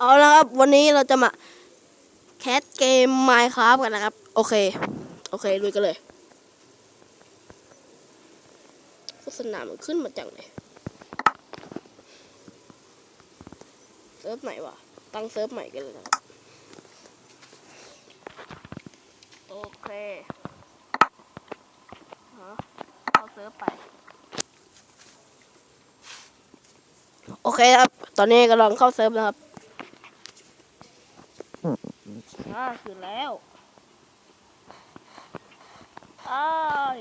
เอาละครับ วันนี้เราจะมาแคสเกม Minecraft กันนะครับ โอเค โอเคลุยกันเลยโฆษณามันขึ้นมาจากไหนเซิร์ฟไหนวะตั้งเซิร์ฟใหม่กันเลยนะครับโอเคฮะเข้าเซิร์ฟไป โอเคครับ ตอนนี้กำลังเข้าเซิร์ฟนะครับ อ่าคือแล้วอ้าย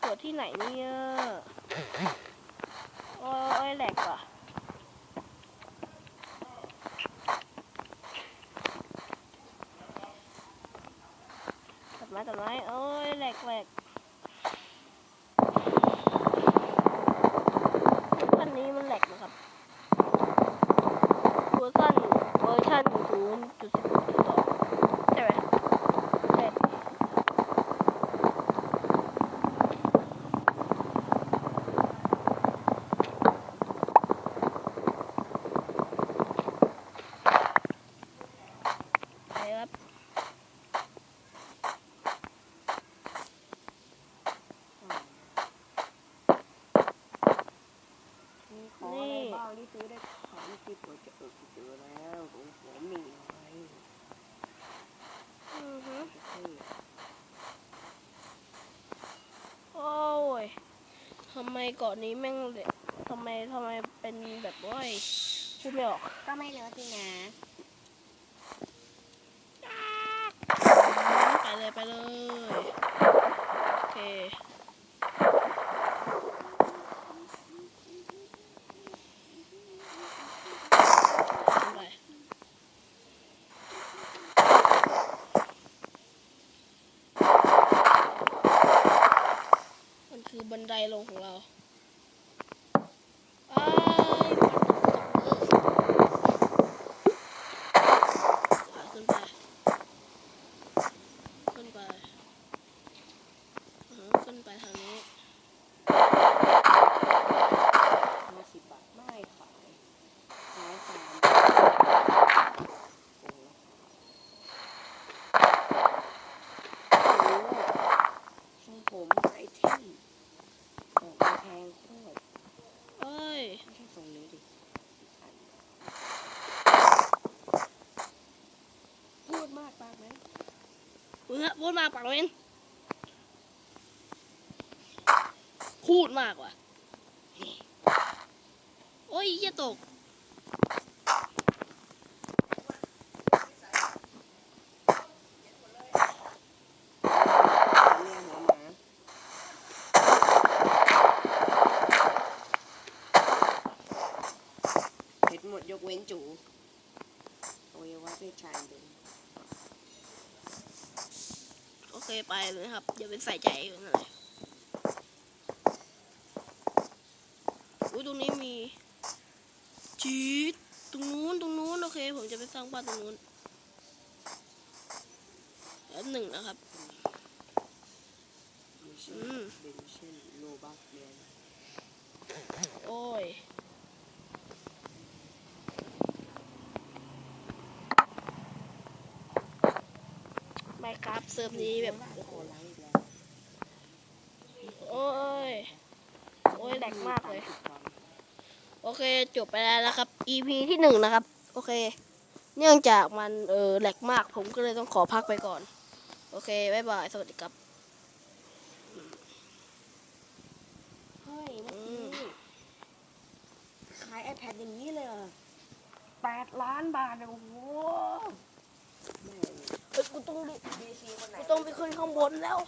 เกิดที่ไหนเนี่ยโอ้ยแหลกว่ะตัดไม้ตัดไม้โอ้ยแหลกแหลกอันนี้มันแหลกนะครับ เวอร์ชันเวอร์ชันศูนย์จุดสิบหกจุดสองใช่ไหมใช่ไปครับ มีของอะไรบ้างที่ซื้อได้ของที่ปวดจะอกจะ เจอแล้วของผมมีอะไรอือฮึเท่โอ้ยทำไมเกาะนี้แม่งเละทำไมทำไมเป็นแบบว่าพูดไม่ออก ก็ไม่รู้สินะ ไปเลยไปเลย โอเค ไปมันคือบันไดลงของเราอ้ายมันขึ้นไป ขึ้นไปอือฮึขึ้นไปทางนี้ ห้าสิบบาทไม่ขายขายสามโอ้โหทรงผมไอเทมออกมาแพงโคตร เอ้ย ไม่ใช่ทรงนี้ดิพูดมากปากไหม มึงอะพูดมากปากเว้นพูดมากว่ะโอ้ยเหี้ยตกเห็ดหมดยกเว้นจูโอวัยวะเพศชายเป็น คไปเลยครับอย่าไปใส่ใจมันเลยอุ้ยตรงนี้มีจีดตรงนู้นตรงนู้นโอเค ผมจะไปสร้างบ้านตรงนู้นแล้วหนึ่งนะครับอืมโลบักเรีย นโอ้ยไม่ครับ เซิร์ฟนี้แบบโอ้โหไลฟ์แล้วโอ้ย โอ้ยแหลกมากเลย โอเคจบไปแล้วนะครับ EP ที่หนึ่งนะครับ โอเค เนื่องจากมันเออแหลกมากผมก็เลยต้องขอพักไปก่อน โอเคบ๊ายบาย สวัสดีครับเฮ้ยเมื่อกี้ขาย iPad อย่างนี้เลยเหรอแปดล้านบาทเลยโอ้โหแม่งเฮ้ย กูต้องรีดีซีคนไหนกูต้องไปขึ้นข้างบนแล้ว